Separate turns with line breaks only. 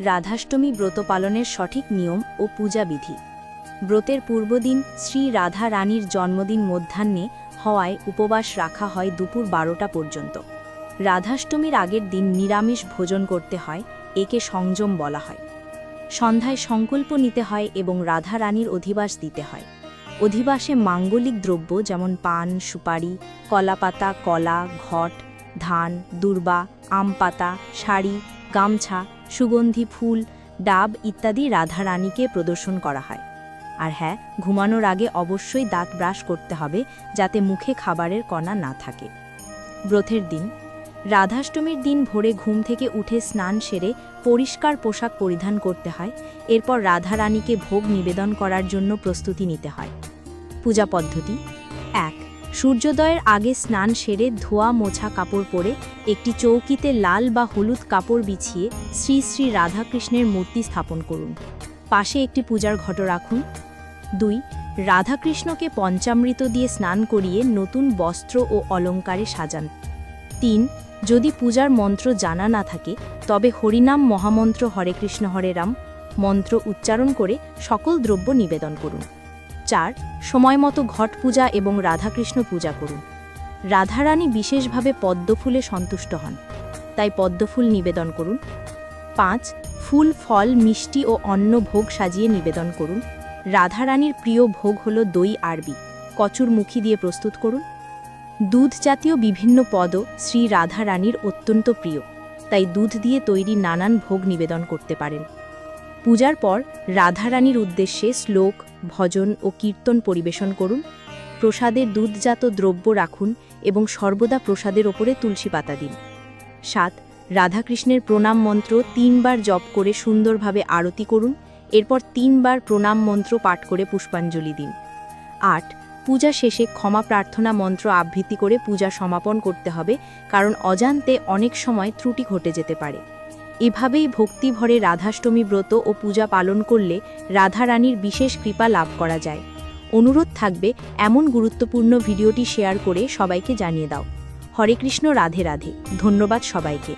রাধাষ্টমী ব্রত পালনের সঠিক নিয়ম ও পূজাবিধি। ব্রতের পূর্বদিন শ্রী রাধা রানীর জন্মদিন মধ্যাহ্নে হওয়ায় উপবাস রাখা হয় দুপুর বারোটা পর্যন্ত। রাধাষ্টমীর আগের দিন নিরামিষ ভোজন করতে হয়, একে সংযম বলা হয়। সন্ধ্যায় সংকল্প নিতে হয় এবং রাধা রানীর অধিবাস দিতে হয়। অধিবাসে মাঙ্গলিক দ্রব্য যেমন পান, সুপারি, কলাপাতা, কলা, ঘট, ধান, দুর্বা আম পাতা শাড়ি গামছা, সুগন্ধি ফুল, ডাব ইত্যাদি রাধা রানীকে প্রদর্শন করা হয়। আর হ্যাঁ ঘুমানোর আগে অবশ্যই দাঁত ব্রাশ করতে হবে যাতে মুখে খাবারের কণা না থাকে। ব্রথের দিন, রাধাষ্টমীর দিন ভোরে ঘুম থেকে উঠে স্নান সেরে পরিষ্কার পোশাক পরিধান করতে হয়, এরপর রাধা রানীকে ভোগ নিবেদন করার জন্য প্রস্তুতি নিতে হয়। পূজা পদ্ধতি, এক সূর্যোদয়ের আগে স্নান সেরে ধোয়া মোছা কাপড় পরে একটি চৌকিতে লাল বা হলুদ কাপড় বিছিয়ে শ্রী শ্রী রাধাকৃষ্ণের মূর্তি স্থাপন করুন। পাশে একটি পূজার ঘট রাখুন। দুই, রাধাকৃষ্ণকে পঞ্চামৃত দিয়ে স্নান করিয়ে নতুন বস্ত্র ও অলঙ্কারে সাজান। তিন, যদি পূজার মন্ত্র জানা না থাকে, তবে হরিনাম মহামন্ত্র হরে কৃষ্ণ হরে রাম মন্ত্র উচ্চারণ করে সকল দ্রব্য নিবেদন করুন। চার সময় মতো ঘট পূজা এবং রাধাকৃষ্ণ পূজা করুন। রাধারানী বিশেষভাবে পদ্মফুলে সন্তুষ্ট হন, তাই পদ্মফুল নিবেদন করুন। পাঁচ, ফুল, ফল, মিষ্টি ও অন্য ভোগ সাজিয়ে নিবেদন করুন। রাধারানীর প্রিয় ভোগ হল দই আরবি, কচুর মুখী দিয়ে প্রস্তুত করুন। দুধ জাতীয় বিভিন্ন পদও শ্রী রাধারানীর অত্যন্ত প্রিয়, তাই দুধ দিয়ে তৈরি নানান ভোগ নিবেদন করতে পারেন। পূজার পর রাধারানীর উদ্দেশ্যে শ্লোক ভজন ও কীর্তন পরিবেশন করুন প্রসাদের দুধজাত দ্রব্য রাখুন এবং সর্বদা প্রসাদের ওপরে তুলসী পাতা দিন। সাত, রাধাকৃষ্ণের প্রণাম মন্ত্র তিনবার জপ করে সুন্দরভাবে আরতি করুন, এরপর তিনবার প্রণাম মন্ত্র পাঠ করে পুষ্পাঞ্জলি দিন। আট, পূজা শেষে ক্ষমা প্রার্থনা মন্ত্র আবৃত্তি করে পূজা সমাপন করতে হবে, কারণ অজান্তে অনেক সময় ত্রুটি ঘটে যেতে পারে। এভাবেই ভক্তিভরে রাধাষ্টমী ব্রত ও পূজা পালন করলে রাধা রানীর বিশেষ কৃপা লাভ করা যায়। অনুরোধ থাকবে, এমন গুরুত্বপূর্ণ ভিডিওটি শেয়ার করে সবাইকে জানিয়ে দাও। হরে কৃষ্ণ, রাধে রাধে। ধন্যবাদ সবাইকে।